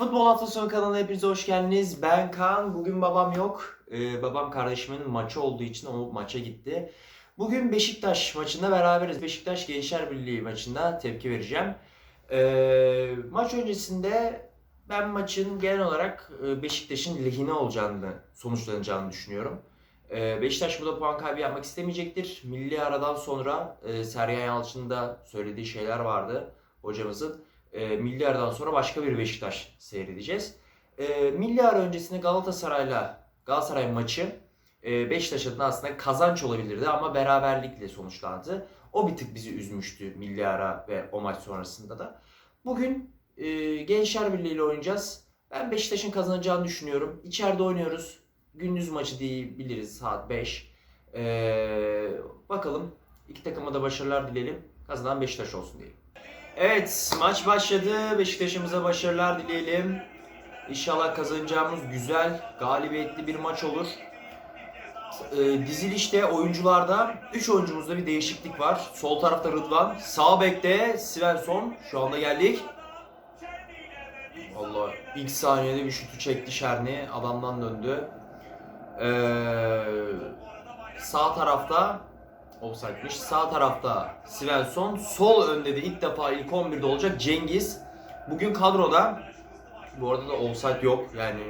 Futbol hafta sonu kanalına hepinize hoş geldiniz. Ben Kaan. Bugün babam yok. Ee, babam kardeşimin maçı olduğu için o maça gitti. Bugün Beşiktaş maçında beraberiz. Beşiktaş Gençler Birliği maçında tepki vereceğim. Ee, maç öncesinde ben maçın genel olarak e, Beşiktaş'ın lehine olacağını, sonuçlanacağını düşünüyorum. Ee, Beşiktaş burada puan kaybı yapmak istemeyecektir. Milli aradan sonra e, Sergen Yalçın'ın söylediği şeyler vardı hocamızın e, milli sonra başka bir Beşiktaş seyredeceğiz. E, milli öncesinde Galatasaray'la Galatasaray maçı e, Beşiktaş adına aslında kazanç olabilirdi ama beraberlikle sonuçlandı. O bir tık bizi üzmüştü milli ara ve o maç sonrasında da. Bugün e, Gençler Birliği ile oynayacağız. Ben Beşiktaş'ın kazanacağını düşünüyorum. İçeride oynuyoruz. Gündüz maçı diyebiliriz saat 5. E, bakalım. İki takıma da başarılar dileyelim. Kazanan Beşiktaş olsun diyelim. Evet maç başladı. Beşiktaş'ımıza başarılar dileyelim. İnşallah kazanacağımız güzel, galibiyetli bir maç olur. Ee, dizilişte oyuncularda 3 oyuncumuzda bir değişiklik var. Sol tarafta Rıdvan, sağ bekte Svensson. Şu anda geldik. Allah ilk saniyede bir şutu çekti Şerni. Adamdan döndü. Ee, sağ tarafta Offside'miş. Sağ tarafta Svensson. Sol önde de ilk defa ilk 11'de olacak Cengiz. Bugün kadroda bu arada da offside yok. Yani,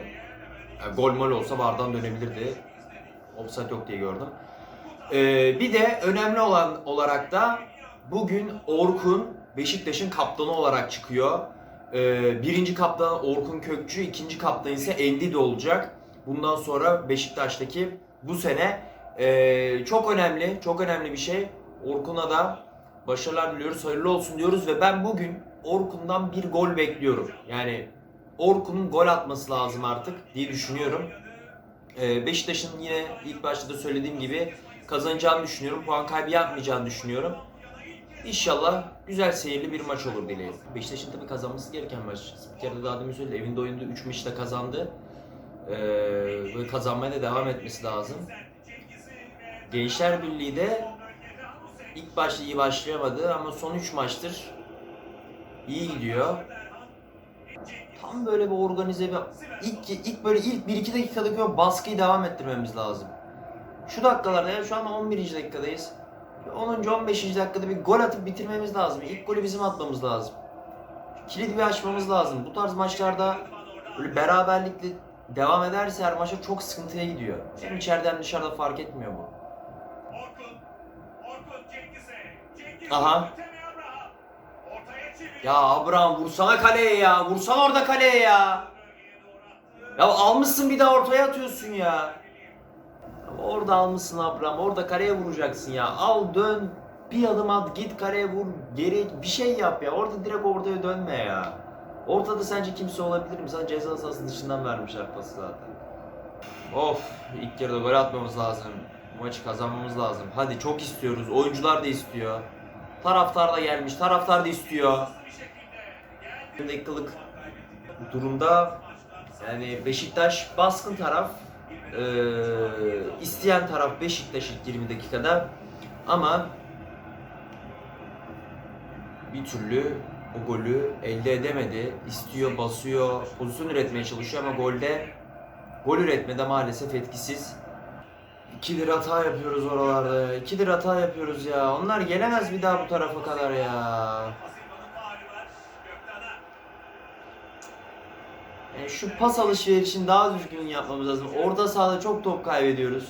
yani gol mol olsa vardan dönebilirdi. Offside yok diye gördüm. Ee, bir de önemli olan olarak da bugün Orkun Beşiktaş'ın kaptanı olarak çıkıyor. Ee, birinci kaptan Orkun Kökçü, ikinci kaptan ise Endidi olacak. Bundan sonra Beşiktaş'taki bu sene ee, çok önemli, çok önemli bir şey. Orkun'a da başarılar diliyoruz, hayırlı olsun diyoruz ve ben bugün Orkun'dan bir gol bekliyorum. Yani Orkun'un gol atması lazım artık diye düşünüyorum. Ee, Beşiktaş'ın yine ilk başta da söylediğim gibi kazanacağını düşünüyorum. Puan kaybı yapmayacağını düşünüyorum. İnşallah güzel seyirli bir maç olur dileğim. Beşiktaş'ın tabii kazanması gereken maç. Spiker de daha demin söyledi. Evinde oyunda 3 maçta kazandı. Ee, kazanmaya da devam etmesi lazım. Gençler Birliği de ilk başta iyi başlayamadı ama son 3 maçtır iyi gidiyor. Tam böyle bir organize bir ilk ilk böyle ilk 1-2 dakikadaki o baskıyı devam ettirmemiz lazım. Şu dakikalarda ya şu an 11. dakikadayız. 10. 15. dakikada bir gol atıp bitirmemiz lazım. İlk golü bizim atmamız lazım. Kilidi bir açmamız lazım. Bu tarz maçlarda böyle beraberlikle devam ederse her maça çok sıkıntıya gidiyor. Hem içeriden dışarıda fark etmiyor bu. Aha. Ya Abraham vursana kaleye ya. Vursana orada kaleye ya. Ya almışsın bir daha ortaya atıyorsun ya. ya orada almışsın Abraham. Orada kaleye vuracaksın ya. Al dön. Bir adım at git kaleye vur. Geri bir şey yap ya. Orada direkt ortaya dönme ya. Ortada sence kimse olabilir mi? Sana ceza sahası dışından vermişler pası zaten. Of ilk yarıda gol atmamız lazım. Maçı kazanmamız lazım. Hadi çok istiyoruz. Oyuncular da istiyor. Taraftar da gelmiş. Taraftar da istiyor. Dakikalık durumda yani Beşiktaş baskın taraf ee, isteyen taraf Beşiktaş ilk 20 dakikada ama bir türlü o golü elde edemedi. İstiyor, basıyor, pozisyon üretmeye çalışıyor ama golde gol üretmede maalesef etkisiz. İkidir hata yapıyoruz oralarda. İkidir hata yapıyoruz ya. Onlar gelemez bir daha bu tarafa kadar ya. Yani şu pas alışverişini daha düzgün yapmamız lazım. Orta sahada çok top kaybediyoruz.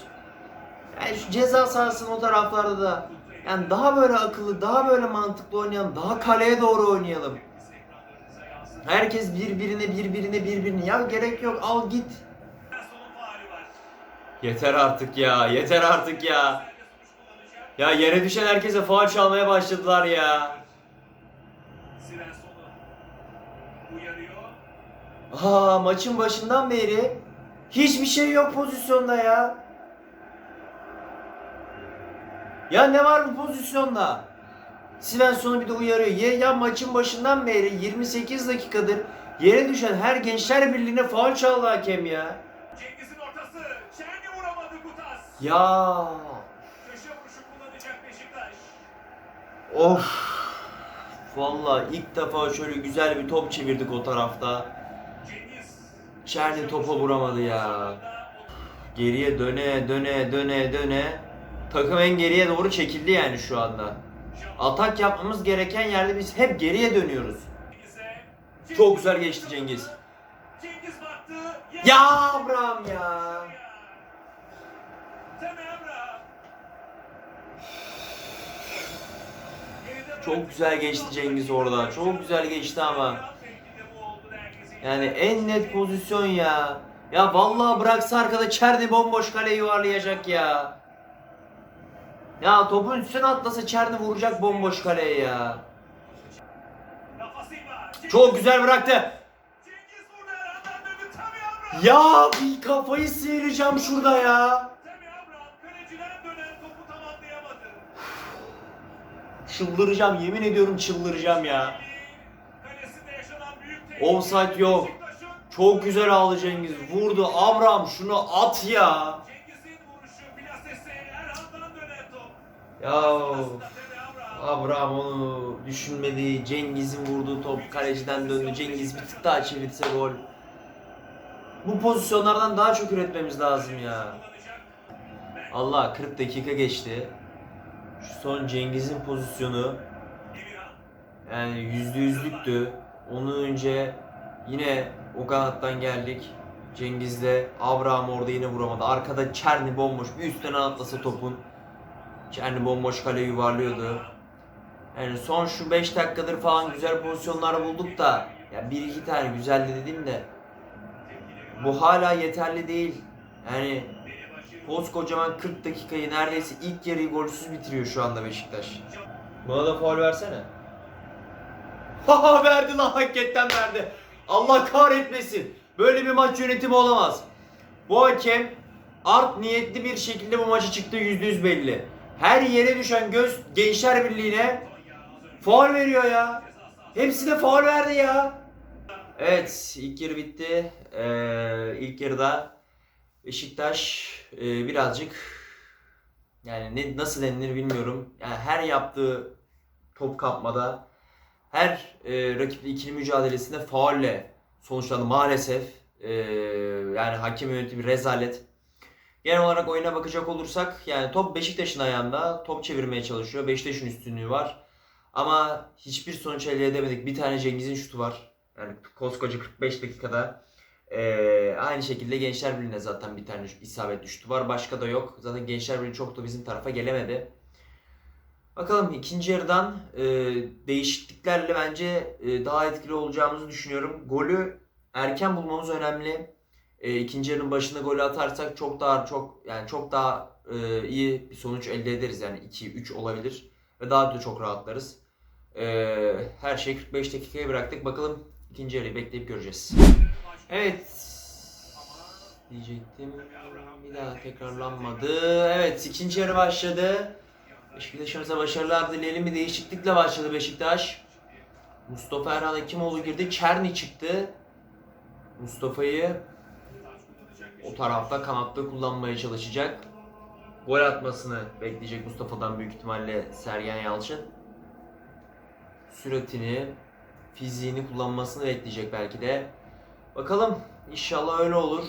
Yani şu ceza sahasının o taraflarda da yani daha böyle akıllı, daha böyle mantıklı oynayalım. Daha kaleye doğru oynayalım. Herkes birbirine birbirine birbirine. Ya gerek yok al git. Yeter artık ya. Yeter artık ya. Ya yere düşen herkese faul çalmaya başladılar ya. Aa maçın başından beri hiçbir şey yok pozisyonda ya. Ya ne var bu pozisyonda? Svensson'u bir de uyarıyor. Ya, ya maçın başından beri 28 dakikadır yere düşen her Gençler Birliği'ne faul çaldı hakem ya. Ya of. Vallahi ilk defa şöyle güzel bir top çevirdik o tarafta. Cengiz Çerni topa vuramadı ya. Geriye döne döne döne döne. Takım en geriye doğru çekildi yani şu anda. Atak yapmamız gereken yerde biz hep geriye dönüyoruz. Çok güzel geçti Cengiz. Ya Abraham ya. Çok güzel geçti Cengiz orada. Çok güzel geçti ama. Yani en net pozisyon ya. Ya vallahi bıraksa arkada Çerni bomboş kale yuvarlayacak ya. Ya topun üstüne atlasa Çerni vuracak bomboş kaleye ya. Çok güzel bıraktı. Ya bir kafayı sıyıracağım şurada ya. Temi Abraham kaleciden dönen topu tamamlayamadı. Çıldıracağım yemin ediyorum çıldıracağım ya. Offside yok. Çok güzel aldı Cengiz. Vurdu. Abraham şunu at ya. Ya Abraham. Onu düşünmedi. Cengiz'in vurduğu top kaleciden döndü. Cengiz bir tık daha çevirse gol. Bu pozisyonlardan daha çok üretmemiz lazım ya. Allah 40 dakika geçti. Son Cengiz'in pozisyonu yani yüzde yüzlüktü. Onun önce yine o kanattan geldik. Cengiz'le Abraham orada yine vuramadı. Arkada Çerni bomboş. Bir üstten atlasa topun. Çerni bomboş kale yuvarlıyordu. Yani son şu 5 dakikadır falan güzel pozisyonlar bulduk da ya bir iki tane güzeldi dedim de bu hala yeterli değil. Yani koskocaman 40 dakikayı neredeyse ilk yarıyı golsüz bitiriyor şu anda Beşiktaş. Bana da faul versene. Haha verdi lan hakikaten verdi. Allah kahretmesin. Böyle bir maç yönetimi olamaz. Bu hakem art niyetli bir şekilde bu maçı çıktı yüzde yüz belli. Her yere düşen göz Gençler Birliği'ne faul veriyor ya. Hepsine faul verdi ya. Evet ilk yarı bitti. Ee, ilk yarıda Beşiktaş e, birazcık yani ne nasıl denilir bilmiyorum. Yani her yaptığı top kapmada her e, rakiple ikili mücadelesinde faulle sonuçlandı maalesef. E, yani hakem yönetimi rezalet. Genel olarak oyuna bakacak olursak yani top Beşiktaş'ın ayağında top çevirmeye çalışıyor. Beşiktaş'ın üstünlüğü var. Ama hiçbir sonuç elde edemedik. Bir tane Cengiz'in şutu var. Yani koskoca 45 dakikada. Ee, aynı şekilde Gençler Birliği'ne zaten bir tane isabet düştü var. Başka da yok. Zaten Gençler Birliği çok da bizim tarafa gelemedi. Bakalım ikinci yarıdan e, değişikliklerle bence e, daha etkili olacağımızı düşünüyorum. Golü erken bulmamız önemli. E, ikinci yarının başında golü atarsak çok daha çok yani çok daha e, iyi bir sonuç elde ederiz. Yani 2-3 olabilir ve daha da çok rahatlarız. E, her şeyi 45 dakikaya bıraktık. Bakalım ikinci yarıyı bekleyip göreceğiz. Evet. Diyecektim. Bir daha tekrarlanmadı. Evet ikinci yarı başladı. Beşiktaş'ımıza başarılar dileyelim. Bir değişiklikle başladı Beşiktaş. Mustafa Erhan Hekimoğlu girdi. Çerni çıktı. Mustafa'yı o tarafta kanatta kullanmaya çalışacak. Gol atmasını bekleyecek Mustafa'dan büyük ihtimalle Sergen Yalçın. Süratini, fiziğini kullanmasını bekleyecek belki de. Bakalım inşallah öyle olur.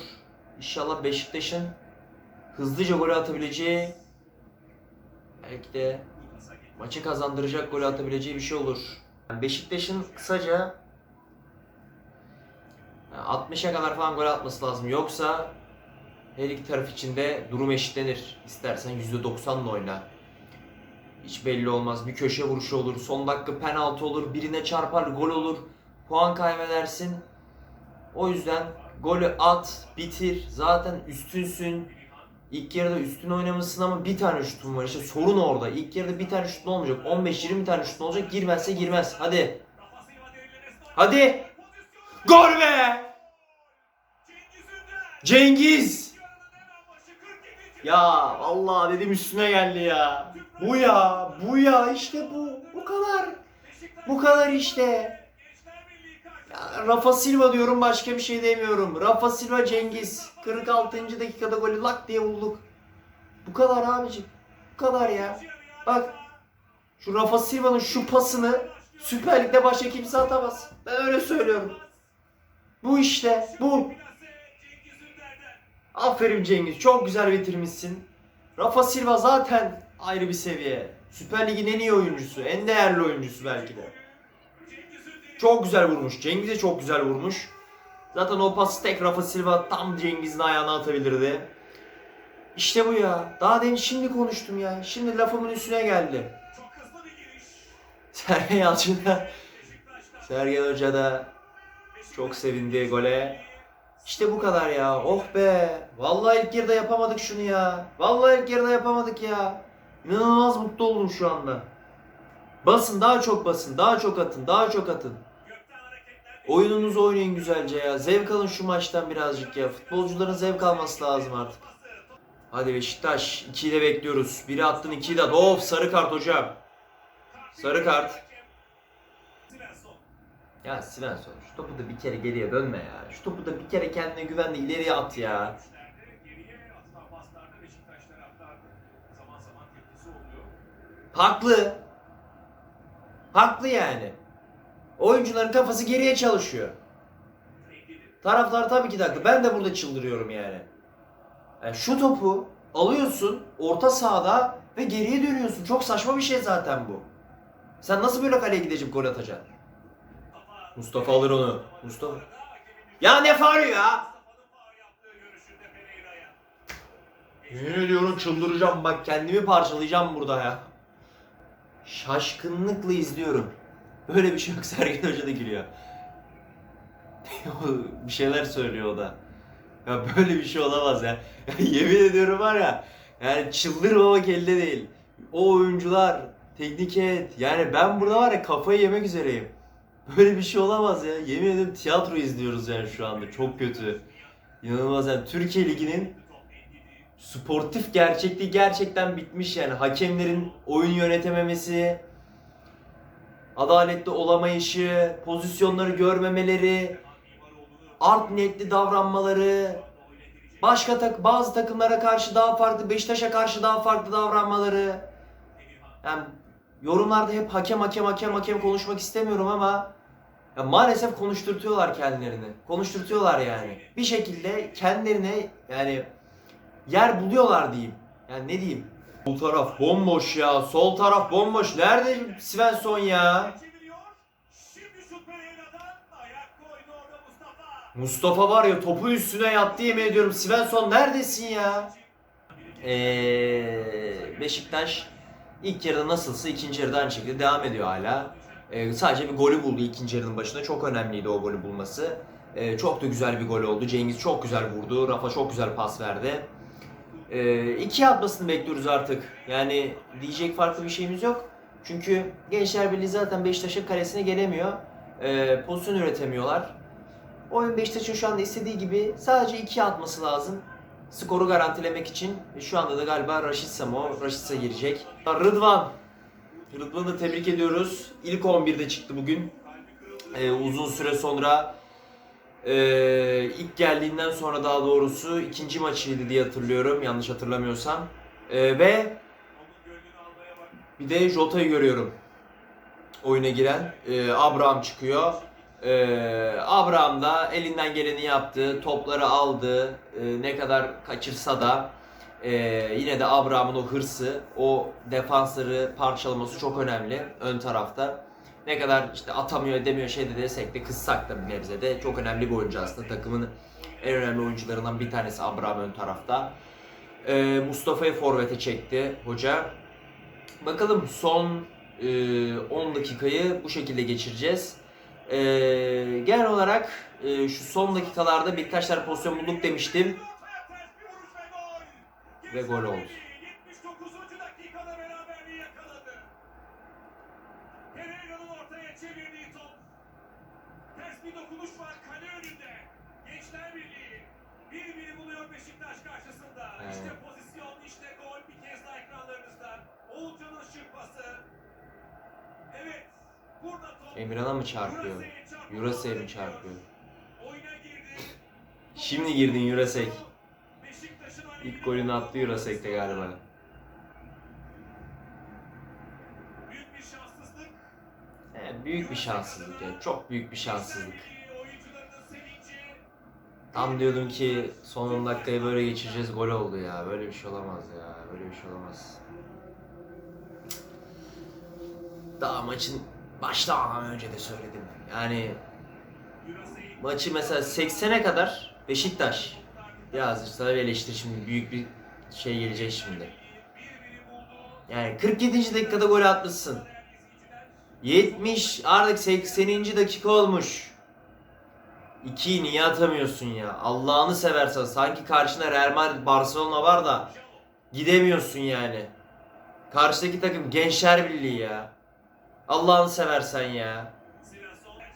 İnşallah Beşiktaş'ın hızlıca gol atabileceği belki de maçı kazandıracak gol atabileceği bir şey olur. Beşiktaş'ın kısaca yani 60'a kadar falan gol atması lazım. Yoksa her iki taraf için de durum eşitlenir. İstersen %90'la oyna. Hiç belli olmaz. Bir köşe vuruşu olur. Son dakika penaltı olur. Birine çarpar gol olur. Puan kaybedersin. O yüzden golü at, bitir. Zaten üstünsün. İlk yarıda üstün oynamışsın ama bir tane şutun var. İşte sorun orada. İlk yarıda bir tane şutun olmayacak. 15-20 tane şutun olacak. Girmezse girmez. Hadi. Hadi. Gol be! Cengiz! Yarının hemen başı 47. Ya Allah dedim üstüne geldi ya. Bu ya, bu ya işte bu. Bu kadar. Bu kadar işte. Gençler Birliği karşısında. Ya Rafa Silva diyorum başka bir şey demiyorum. Rafa Silva Cengiz. 46. dakikada golü lak diye bulduk. Bu kadar abicim. Bu kadar ya. Bak. Şu Rafa Silva'nın şu pasını Süper Lig'de başka kimse atamaz. Ben öyle söylüyorum. Bu işte. Bu. Aferin Cengiz. Çok güzel bitirmişsin. Rafa Silva zaten ayrı bir seviye. Süper Lig'in en iyi oyuncusu. En değerli oyuncusu belki de. Çok güzel vurmuş. Cengiz çok güzel vurmuş. Zaten o pası tek Rafa Silva tam Cengiz'in ayağına atabilirdi. İşte bu ya. Daha demin şimdi konuştum ya. Şimdi lafımın üstüne geldi. Sergen Yalçın da, Sergen Hoca da çok sevindi gole. İşte bu kadar ya. Oh be. Vallahi ilk yarıda yapamadık şunu ya. Vallahi ilk yarıda yapamadık ya. İnanılmaz mutlu oldum şu anda. Basın daha çok basın. Daha çok atın. Daha çok atın. Oyununuzu oynayın güzelce ya. Zevk alın şu maçtan birazcık ya. Futbolcuların zevk alması lazım artık. Hadi Beşiktaş. 2'yi de bekliyoruz. Biri attın 2'yi de. Of sarı kart hocam. Sarı kart. Ya Svensson şu topu da bir kere geriye dönme ya. Şu topu da bir kere kendine güvenle ileriye at ya. Haklı. Haklı yani. Oyuncuların kafası geriye çalışıyor. Taraftar tabii ki haklı. Ben de burada çıldırıyorum yani. Yani şu topu alıyorsun orta sahada ve geriye dönüyorsun. Çok saçma bir şey zaten bu. Sen nasıl böyle kaleye gidecek gol atacaksın? Mustafa alır onu. Mustafa. Ya ne faulü ya? Yemin ediyorum çıldıracağım bak kendimi parçalayacağım burada ya. Şaşkınlıkla izliyorum. Böyle bir şey yok Sergen Hoca da gülüyor. bir şeyler söylüyor o da. Ya böyle bir şey olamaz ya. yemin ediyorum var ya. Yani çıldırmamak elde değil. O oyuncular, teknik heyet. Yani ben burada var ya kafayı yemek üzereyim. Böyle bir şey olamaz ya. Yemin ederim tiyatro izliyoruz yani şu anda. Çok kötü. İnanılmaz yani. Türkiye Ligi'nin sportif gerçekliği gerçekten bitmiş yani. Hakemlerin oyun yönetememesi, adaletli olamayışı, pozisyonları görmemeleri, art niyetli davranmaları, başka tak bazı takımlara karşı daha farklı, Beşiktaş'a karşı daha farklı davranmaları. Yani yorumlarda hep hakem hakem hakem hakem konuşmak istemiyorum ama ya maalesef konuşturtuyorlar kendilerini. Konuşturtuyorlar yani. Bir şekilde kendilerine yani yer buluyorlar diyeyim. Yani ne diyeyim? Sol taraf bomboş ya. Sol taraf bomboş. Nerede Svensson ya? Mustafa. Var ya topun üstüne yattı yemin ediyorum. Svensson neredesin ya? Ee, Beşiktaş ilk yarıda nasılsa ikinci yarıda aynı şekilde devam ediyor hala. Ee, sadece bir golü buldu ikinci yarının başında. Çok önemliydi o golü bulması. Ee, çok da güzel bir gol oldu. Cengiz çok güzel vurdu. Rafa çok güzel pas verdi. Ee, iki atmasını bekliyoruz artık. Yani diyecek farklı bir şeyimiz yok. Çünkü Gençler Birliği zaten Beşiktaş'ın kalesine gelemiyor. Ee, pozisyon üretemiyorlar. Oyun Beşiktaş'ın şu anda istediği gibi sadece iki atması lazım. Skoru garantilemek için. E, Şu anda da galiba Raşitsa mı o? Raşitsa girecek. Rıdvan. Rıdvan'ı tebrik ediyoruz. İlk 11'de çıktı bugün. Ee, uzun süre sonra ee, ilk geldiğinden sonra daha doğrusu ikinci maçıydı diye hatırlıyorum. Yanlış hatırlamıyorsam. Ee, ve bir de Jota'yı görüyorum. Oyuna giren. Ee, Abraham çıkıyor. Ee, Abraham da elinden geleni yaptı. Topları aldı. Ee, ne kadar kaçırsa da ee, yine de Abraham'ın o hırsı, o defansları parçalaması çok önemli ön tarafta. Ne kadar işte atamıyor edemiyor şey de desek de kızsak da bir nebze de çok önemli bir oyuncu aslında. Takımın en önemli oyuncularından bir tanesi Abraham ön tarafta. Ee, Mustafa'yı forvete çekti hoca. Bakalım son e, 10 dakikayı bu şekilde geçireceğiz. E, genel olarak e, şu son dakikalarda birkaç tane pozisyon bulduk demiştim. Ve gol oldu. 79. dakikada beraberliği yakaladı. Pereira'nın ortaya çevirdiği top. Ters bir dokunuş var kale önünde. Gençler Birliği. Bir biri buluyor Beşiktaş karşısında. Evet. İşte pozisyon, işte gol bir kez daha ekranlarınızda. Oğulcan'ın şırpması. Evet. Burada top. Emirhan'a mı çarpıyor? Jurasek mi çarpıyor? Oyuna girdi. Şimdi girdin. Beşiktaş'ın İlk golünü attı Jurasek'te galiba. Büyük bir şanssızlık. He, büyük bir şanssızlık ya. Çok büyük bir şanssızlık. Tam diyordum ki son 10 dakikayı böyle geçireceğiz gol oldu ya. Böyle bir şey olamaz ya. Böyle bir şey olamaz. Daha maçın başlamadan önce de söyledim. Yani maçı mesela 80'e kadar Beşiktaş biraz sana bir eleştiri şimdi büyük bir şey gelecek şimdi. Yani 47. dakikada gol atmışsın. 70 artık 80. dakika olmuş. 2'yi niye atamıyorsun ya? Allah'ını seversen sanki karşına Real Madrid Barcelona var da gidemiyorsun yani. Karşıdaki takım Gençler Birliği ya. Allah'ını seversen ya.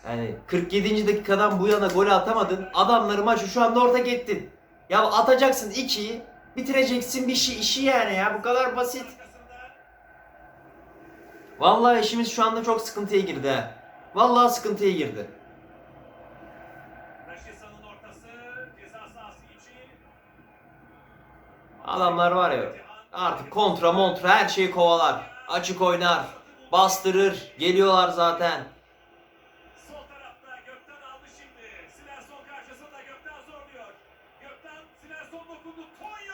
Yani 47. dakikadan bu yana gol atamadın. Adamları maçı şu anda ortak ettin. Ya atacaksın 2'yi, bitireceksin bir şey işi yani ya. Bu kadar basit. Vallahi işimiz şu anda çok sıkıntıya girdi. Vallahi sıkıntıya girdi. Adamlar var ya artık kontra montra her şeyi kovalar. Açık oynar. Bastırır. Geliyorlar zaten.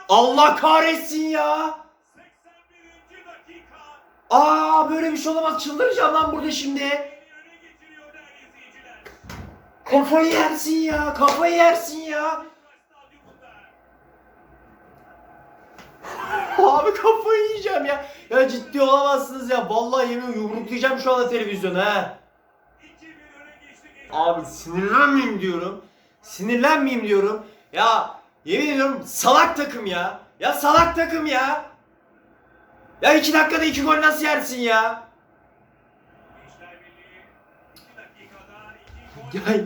Allah kahretsin ya. 81. dakika. Aa böyle bir şey olamaz. Çıldıracağım lan burada şimdi. Kafayı yersin ya. Kafayı yersin ya. Abi kafayı yiyeceğim ya. Ya ciddi olamazsınız ya. Vallahi yemin yumruklayacağım şu anda televizyonu ha. 2-1 öne geçti. geçti. Abi sinirlenmeyeyim diyorum. Sinirlenmeyeyim diyorum. Ya yemin ediyorum salak takım ya. Ya salak takım ya. Ya iki dakikada iki gol nasıl yersin ya? Gençler Birliği 2 dakikada 2 gol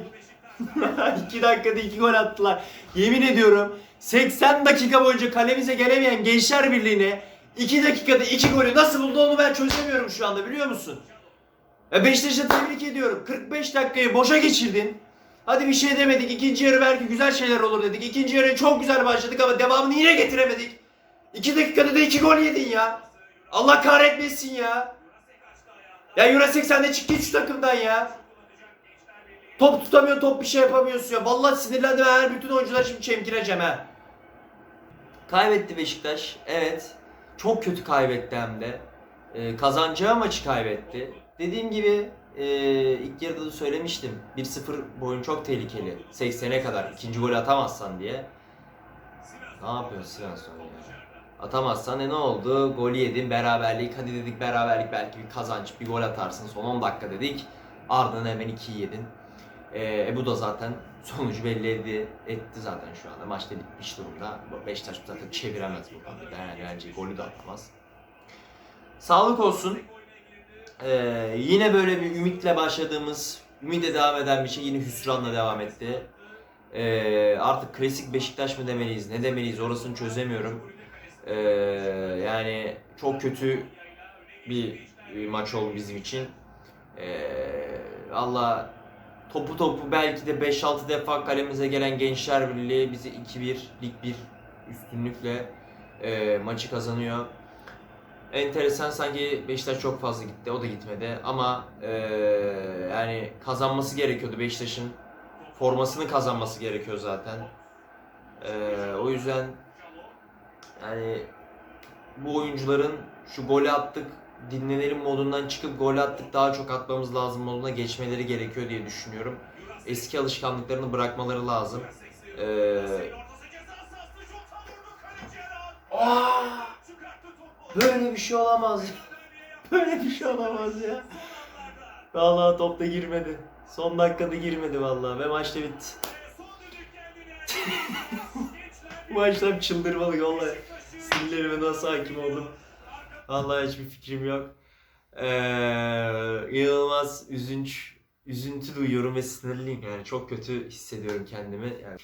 Ya- iki dakikada iki gol attılar. Yemin ediyorum 80 dakika boyunca kalemize gelemeyen Gençler Birliği'ne 2 dakikada iki golü nasıl buldu onu ben çözemiyorum şu anda biliyor musun? Ya Beşiktaş'ı tebrik ediyorum. 45 dakikayı boşa geçirdin. Hadi bir şey demedik. İkinci yarı belki güzel şeyler olur dedik. İkinci yarı çok güzel başladık ama devamını yine getiremedik. 2 dakikada da 2 gol yedin ya. Allah kahretmesin ya. Ya Jurasek sen de çık git şu takımdan ya. Top tutamıyor, top bir şey yapamıyorsun ya. Vallahi sinirlendim her bütün oyuncular şimdi çemkireceğim ha. Kaybetti Beşiktaş. Evet. Çok kötü kaybetti hem de. Ee, kazanacağı maçı kaybetti. Dediğim gibi e, ilk yarıda da söylemiştim. 1-0 boyun çok tehlikeli. 80'e kadar ikinci golü atamazsan diye. Ne yapıyorsun Svensson ya? Atamazsan e ne oldu? Golü yedin, beraberlik. Hadi dedik beraberlik belki bir kazanç, bir gol atarsın. Son 10 dakika dedik. Ardından hemen 2'yi yedin. Ee, e bu da zaten sonucu belli etti, etti zaten şu anda. Maçta bitmiş durumda. Beşiktaş zaten çeviremez bu konuda. Yani bence golü de atamaz. Sağlık olsun. Ee, yine böyle bir ümitle başladığımız, ümitle devam eden bir şey yine hüsranla devam etti. Ee, artık klasik Beşiktaş mı demeliyiz, ne demeliyiz orasını çözemiyorum. Ee, yani çok kötü bir maç oldu bizim için. Ee, Allah topu topu belki de 5-6 defa kalemize gelen Gençler Birliği bizi 2-1 lig 1 üstünlükle e, maçı kazanıyor. Enteresan sanki Beşiktaş çok fazla gitti. O da gitmedi. Ama e, yani kazanması gerekiyordu Beşiktaş'ın. Formasını kazanması gerekiyor zaten. E, o yüzden yani bu oyuncuların şu golü attık dinlenelim modundan çıkıp golü attık daha çok atmamız lazım moduna geçmeleri gerekiyor diye düşünüyorum. Eski alışkanlıklarını bırakmaları lazım. Ee. Aa, topu. böyle bir şey olamaz. Böyle bir şey olamaz ya. Vallahi top da girmedi. Son dakikada girmedi vallahi ve maç da bitti. Bu maçtan çıldırmalık vallahi. Sinirlerime nasıl hakim oldum. Vallahi hiçbir fikrim yok. Ee, inanılmaz üzünç, üzüntü duyuyorum ve sinirliyim yani çok kötü hissediyorum kendimi. Yani,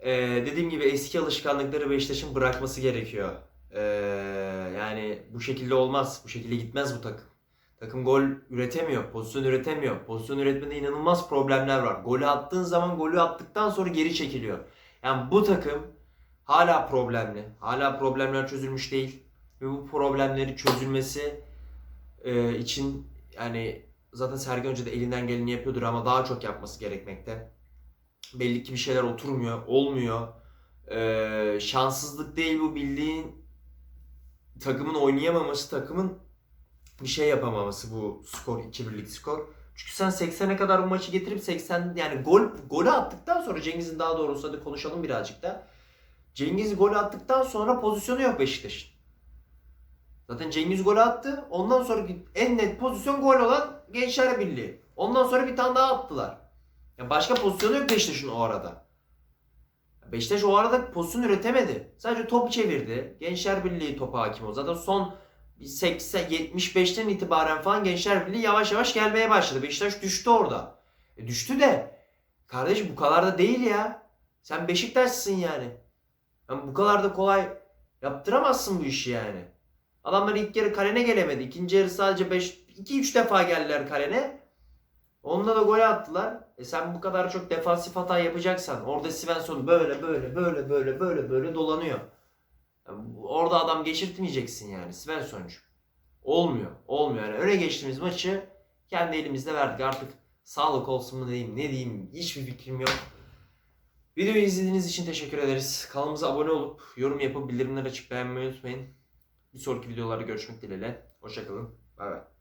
Ee, dediğim gibi eski alışkanlıkları Beşiktaş'ın bırakması gerekiyor. Ee, yani bu şekilde olmaz, bu şekilde gitmez bu takım. Takım gol üretemiyor, pozisyon üretemiyor. Pozisyon üretmede inanılmaz problemler var. Golü attığın zaman golü attıktan sonra geri çekiliyor. Yani bu takım hala problemli. Hala problemler çözülmüş değil. Ve bu problemleri çözülmesi e, için yani zaten Sergen Hoca da elinden geleni yapıyordur ama daha çok yapması gerekmekte. belli ki bir şeyler oturmuyor, olmuyor. Ee, şanssızlık değil bu bildiğin takımın oynayamaması, takımın bir şey yapamaması bu skor 2-1'lik skor. Çünkü sen 80'e kadar bu maçı getirip 80 yani gol golü attıktan sonra Cengiz'in daha doğrusu hadi konuşalım birazcık da. Cengiz golü attıktan sonra pozisyonu yok Beşiktaş'ın. Zaten Cengiz golü attı. Ondan sonraki en net pozisyon gol olan Gençler Birliği. Ondan sonra bir tane daha attılar. Ya başka pozisyonu yok Beşiktaş'ın o arada. Beşiktaş o arada pozisyon üretemedi. Sadece topu çevirdi. Gençler Birliği topa hakim oldu. Zaten son 80 75'ten itibaren falan Gençler Birliği yavaş yavaş gelmeye başladı. Beşiktaş düştü orada. E düştü de kardeş bu kadar da değil ya. Sen Beşiktaş'sın yani. yani. Bu kadar da kolay yaptıramazsın bu işi yani. Adamlar ilk yarı kalene gelemedi. İkinci yarı sadece 5 2-3 defa geldiler kalene. Onda da gol attılar. E sen bu kadar çok defansif hata yapacaksan orada Svensson böyle böyle böyle böyle böyle böyle dolanıyor. Yani orada adam geçirtmeyeceksin yani Svensson'cu. Olmuyor. Olmuyor. Yani öne geçtiğimiz maçı kendi elimizde verdik. Artık sağlık olsun mu diyeyim ne diyeyim hiçbir fikrim yok. Videoyu izlediğiniz için teşekkür ederiz. Kanalımıza abone olup yorum yapıp bildirimleri açık beğenmeyi unutmayın. Bir sonraki videolarda görüşmek dileğiyle. Hoşçakalın. Bay bay.